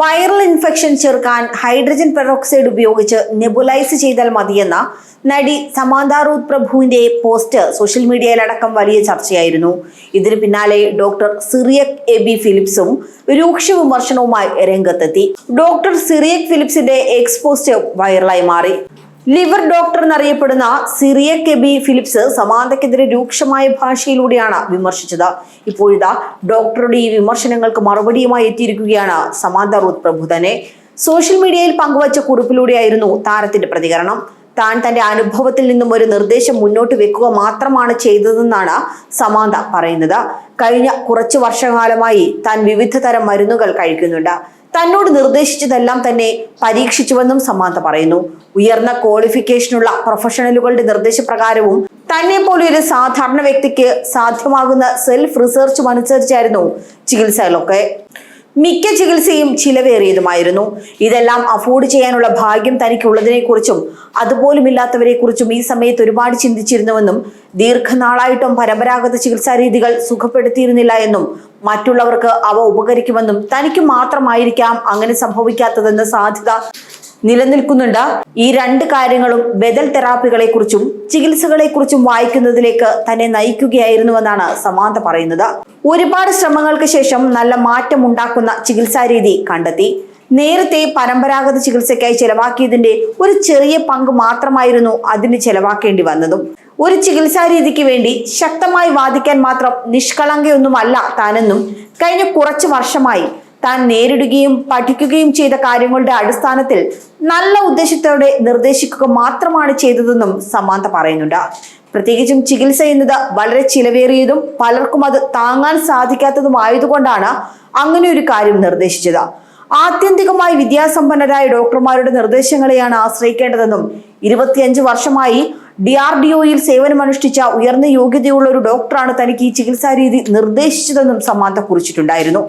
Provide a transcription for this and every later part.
Viral infection ചെറുക്കാൻ hydrogen peroxide ഉപയോഗിച്ച് nebulise ചെയ്താൽ മതിയെന്ന നടി സമാന്ത റൂത്ത് പ്രഭുവിന്റെ പോസ്റ്റ് സോഷ്യൽ മീഡിയയിലടക്കം വലിയ ചർച്ചയായിരുന്നു. ഇതിന് പിന്നാലെ ഡോക്ടർ സിറിയക് എ ബി ഫിലിപ്സും രൂക്ഷ വിമർശനവുമായി രംഗത്തെത്തി. ഡോക്ടർ സിറിയക് ഫിലിപ്സിന്റെ എക്സ് പോസ്റ്റ് വൈറലായി മാറി. ലിവർ ഡോക്ടർ എന്നറിയപ്പെടുന്ന സിറിയ കെബി ഫിലിപ്സ് സമാന്തക്കെതിരെ രൂക്ഷമായ ഭാഷയിലൂടെയാണ് വിമർശിച്ചത്. ഇപ്പോഴിതാ ഡോക്ടറുടെ ഈ വിമർശനങ്ങൾക്ക് മറുപടിയുമായി എത്തിയിരിക്കുകയാണ് സമാന്ത റൂത്ത് പ്രഭു തന്നെ സോഷ്യൽ മീഡിയയിൽ പങ്കുവച്ച കുറിപ്പിലൂടെയായിരുന്നു താരത്തിന്റെ പ്രതികരണം. താൻ തന്റെ അനുഭവത്തിൽ നിന്നും ഒരു നിർദ്ദേശം മുന്നോട്ട് വെക്കുക മാത്രമാണ് ചെയ്തതെന്നാണ് സമാന്ത പറയുന്നത്. കഴിഞ്ഞ കുറച്ചു വർഷകാലമായി താൻ വിവിധ തരം മരുന്നുകൾ കഴിക്കുന്നുണ്ട്. തന്നോട് നിർദ്ദേശിച്ചതെല്ലാം തന്നെ പരീക്ഷിച്ചുവെന്നും സമാന്ത പറയുന്നു. ഉയർന്ന ക്വാളിഫിക്കേഷനുള്ള പ്രൊഫഷണലുകളുടെ നിർദ്ദേശപ്രകാരവും തന്നെ പോലെ ഒരു സാധാരണ വ്യക്തിക്ക് സാധ്യമാകുന്ന സെൽഫ് റിസർച്ചും അനുസരിച്ചായിരുന്നു ചികിത്സകളൊക്കെ. മിക്ക ചികിത്സയും ചിലവേറിയതുമായിരുന്നു. ഇതെല്ലാം അഫോർഡ് ചെയ്യാനുള്ള ഭാഗ്യം തനിക്കുള്ളതിനെക്കുറിച്ചും അതുപോലുമില്ലാത്തവരെ കുറിച്ചും ഈ സമയത്ത് ഒരുപാട് ചിന്തിച്ചിരുന്നുവെന്നും ദീർഘനാളായിട്ടും പരമ്പരാഗത ചികിത്സാ രീതികൾ സുഖപ്പെടുത്തിയിരുന്നില്ല എന്നും മറ്റുള്ളവർക്ക് അവ ഉപകരിക്കുമെന്നും തനിക്ക് മാത്രമായിരിക്കാം അങ്ങനെ സംഭവിക്കാത്തതെന്ന സാധ്യത നിലനിൽക്കുന്നുണ്ട്. ഈ രണ്ട് കാര്യങ്ങളും ബദൽ തെറാപ്പികളെ കുറിച്ചും ചികിത്സകളെ കുറിച്ചും വായിക്കുന്നതിലേക്ക് തന്നെ നയിക്കുകയായിരുന്നുവെന്നാണ് സമാന്ത പറയുന്നത്. ഒരുപാട് ശ്രമങ്ങൾക്ക് ശേഷം നല്ല മാറ്റം ഉണ്ടാക്കുന്ന ചികിത്സാ രീതി കണ്ടെത്തി. നേരത്തെ പരമ്പരാഗത ചികിത്സയ്ക്കായി ചെലവാക്കിയതിന്റെ ഒരു ചെറിയ പങ്ക് മാത്രമായിരുന്നു അതിന് ചെലവാക്കേണ്ടി വന്നതും. ഒരു ചികിത്സാ രീതിക്ക് വേണ്ടി ശക്തമായി വാദിക്കാൻ മാത്രം നിഷ്കളങ്കയൊന്നുമല്ല താനെന്നും കഴിഞ്ഞ കുറച്ച് വർഷമായി താൻ നേരിടുകയും പഠിക്കുകയും ചെയ്ത കാര്യങ്ങളുടെ അടിസ്ഥാനത്തിൽ നല്ല ഉദ്ദേശത്തോടെ നിർദ്ദേശിക്കുക മാത്രമാണ് ചെയ്തതെന്നും സമാന്ത പറയുന്നുണ്ട്. പ്രത്യേകിച്ചും ചികിത്സ എന്നത് വളരെ ചിലവേറിയതും പലർക്കും അത് താങ്ങാൻ സാധിക്കാത്തതുമായതുകൊണ്ടാണ് അങ്ങനെ ഒരു കാര്യം നിർദ്ദേശിച്ചത്. ആത്യന്തികമായി വിദ്യാസമ്പന്നരായ ഡോക്ടർമാരുടെ നിർദ്ദേശങ്ങളെയാണ് ആശ്രയിക്കേണ്ടതെന്നും ഇരുപത്തിയഞ്ച് വർഷമായി ഡി ആർ ഡി ഒയിൽ സേവനമനുഷ്ഠിച്ച ഉയർന്ന യോഗ്യതയുള്ള ഒരു ഡോക്ടറാണ് തനിക്ക് ഈ ചികിത്സാ രീതി നിർദ്ദേശിച്ചതെന്നും സമാന്ത കുറിച്ചിട്ടുണ്ടായിരുന്നു.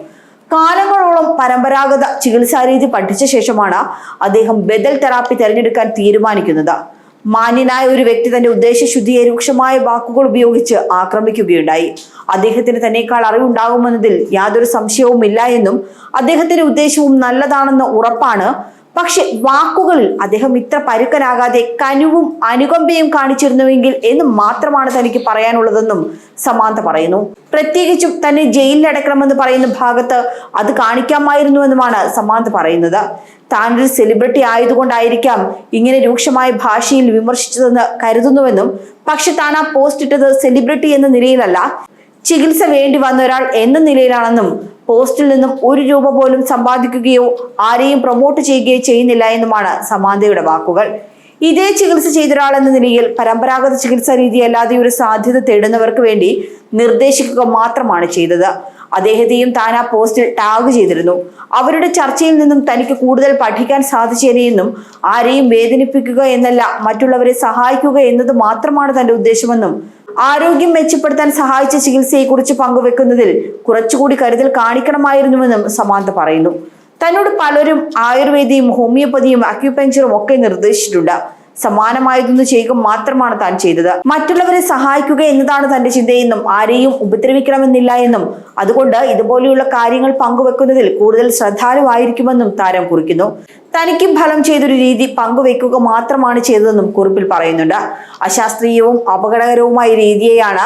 കാലങ്ങളോളം പരമ്പരാഗത ചികിത്സാരീതി പഠിച്ച ശേഷമാണ് അദ്ദേഹം ബദൽ തെറാപ്പി തിരഞ്ഞെടുക്കാൻ തീരുമാനിക്കുന്നത്. മാന്യനായ ഒരു വ്യക്തി തന്റെ ഉദ്ദേശശുദ്ധിയെ രൂക്ഷമായ വാക്കുകൾ ഉപയോഗിച്ച് ആക്രമിക്കുകയുണ്ടായി. അദ്ദേഹത്തിന് തന്നെക്കാൾ അറിവുണ്ടാകുമെന്നതിൽ യാതൊരു സംശയവുമില്ല എന്നും അദ്ദേഹത്തിന്റെ ഉദ്ദേശവും നല്ലതാണെന്ന ഉറപ്പാണ് പക്ഷെ വാക്കുകളിൽ അദ്ദേഹം ഇത്ര പരുക്കനാകാതെ കനുവും അനുകമ്പയും കാണിച്ചിരുന്നുവെങ്കിൽ എന്ന് മാത്രമാണ് തനിക്ക് പറയാനുള്ളതെന്നും സമാന്ത പറയുന്നു. പ്രത്യേകിച്ചും തന്നെ ജയിലിലടക്കണമെന്ന് പറയുന്ന ഭാഗത്ത് അത് കാണിക്കാമായിരുന്നുവെന്നുമാണ് സമാന്ത പറയുന്നത്. താനൊരു സെലിബ്രിറ്റി ആയതുകൊണ്ടായിരിക്കാം ഇങ്ങനെ രൂക്ഷമായ ഭാഷയിൽ വിമർശിച്ചതെന്ന് കരുതുന്നുവെന്നും പക്ഷെ താൻ ആ പോസ്റ്റ് ഇട്ടത് സെലിബ്രിറ്റി എന്ന നിലയിലല്ല. ചികിത്സ വേണ്ടി വന്ന ഒരാൾ എന്ന നിലയിലാണെന്നും പോസ്റ്റിൽ നിന്നും ഒരു രൂപ പോലും സമ്പാദിക്കുകയോ ആരെയും പ്രൊമോട്ട് ചെയ്യുകയോ ചെയ്യുന്നില്ല എന്നുമാണ് സമാന്തയുടെ വാക്കുകൾ. ഇതേ ചികിത്സ ചെയ്ത ഒരാൾ എന്ന നിലയിൽ പരമ്പരാഗത ചികിത്സാ രീതി അല്ലാതെ ഒരു സാധ്യത തേടുന്നവർക്ക് വേണ്ടി നിർദ്ദേശിക്കുക മാത്രമാണ് ചെയ്തത്. അദ്ദേഹത്തെയും താൻ ആ പോസ്റ്റിൽ ടാഗ് ചെയ്തിരുന്നു. അവരുടെ ചർച്ചയിൽ നിന്നും തനിക്ക് കൂടുതൽ പഠിക്കാൻ സാധിച്ചേനെയെന്നും ആരെയും വേദനിപ്പിക്കുക എന്നല്ല മറ്റുള്ളവരെ സഹായിക്കുക എന്നത് മാത്രമാണ് തന്റെ ഉദ്ദേശമെന്നും ആരോഗ്യം മെച്ചപ്പെടുത്താൻ സഹായിച്ച ചികിത്സയെക്കുറിച്ച് പങ്കുവെക്കുന്നതിൽ കുറച്ചുകൂടി കരുതൽ കാണിക്കണമായിരുന്നുവെന്നും സമാന്ത പറയുന്നു. തന്നോട് പലരും ആയുർവേദിയും ഹോമിയോപ്പതിയും അക്യുപഞ്ചറും ഒക്കെ നിർദ്ദേശിച്ചിട്ടുണ്ട്. സമാനമായതൊന്നു ചെയ്യുക മാത്രമാണ് താൻ ചെയ്തത്. മറ്റുള്ളവരെ സഹായിക്കുക എന്നതാണ് തന്റെ ചിന്തയെന്നും ആരെയും ഉപദ്രവിക്കണമെന്നില്ല എന്നും അതുകൊണ്ട് ഇതുപോലെയുള്ള കാര്യങ്ങൾ പങ്കുവെക്കുന്നതിൽ കൂടുതൽ ശ്രദ്ധാലുവായിരിക്കുമെന്നും താരം കുറിക്കുന്നു. തനിക്കും ഫലം ചെയ്തൊരു രീതി പങ്കുവെക്കുക മാത്രമാണ് ചെയ്തതെന്നും കുറിപ്പിൽ പറയുന്നുണ്ട്. അശാസ്ത്രീയവും അപകടകരവുമായ രീതിയെയാണ്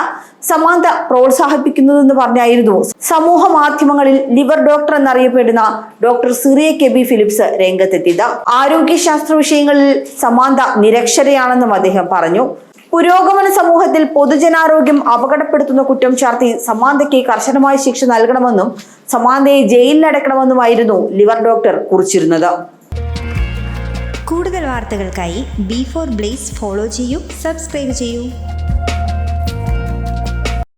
സമാന്ത പ്രോത്സാഹിപ്പിക്കുന്നതെന്ന് പറഞ്ഞായിരുന്നു. സമൂഹ മാധ്യമങ്ങളിൽ ലിവർ ഡോക്ടർ എന്നറിയപ്പെടുന്ന doctor Cyriac K B Philips രംഗത്തെത്തിയത്. ആരോഗ്യശാസ്ത്ര വിഷയങ്ങളിൽ സമാന്ത നിരക്ഷരയാണെന്നും അദ്ദേഹം പറഞ്ഞു. പുരോഗമന സമൂഹത്തിൽ പൊതുജനാരോഗ്യം അപകടപ്പെടുത്തുന്ന കുറ്റം ചാർത്തി സമാന്തയ്ക്ക് കർശനമായ ശിക്ഷ നൽകണമെന്നും സമാന്തയെ ജയിലിലടക്കണമെന്നുമായിരുന്നു ലിവർ ഡോക്ടർ കുറിച്ചിരുന്നത്. കൂടുതൽ വാർത്തകൾക്കായി ബി ഫോർ ബ്ലേസ് ഫോളോ ചെയ്യൂ സബ്സ്ക്രൈബ് ചെയ്യൂ.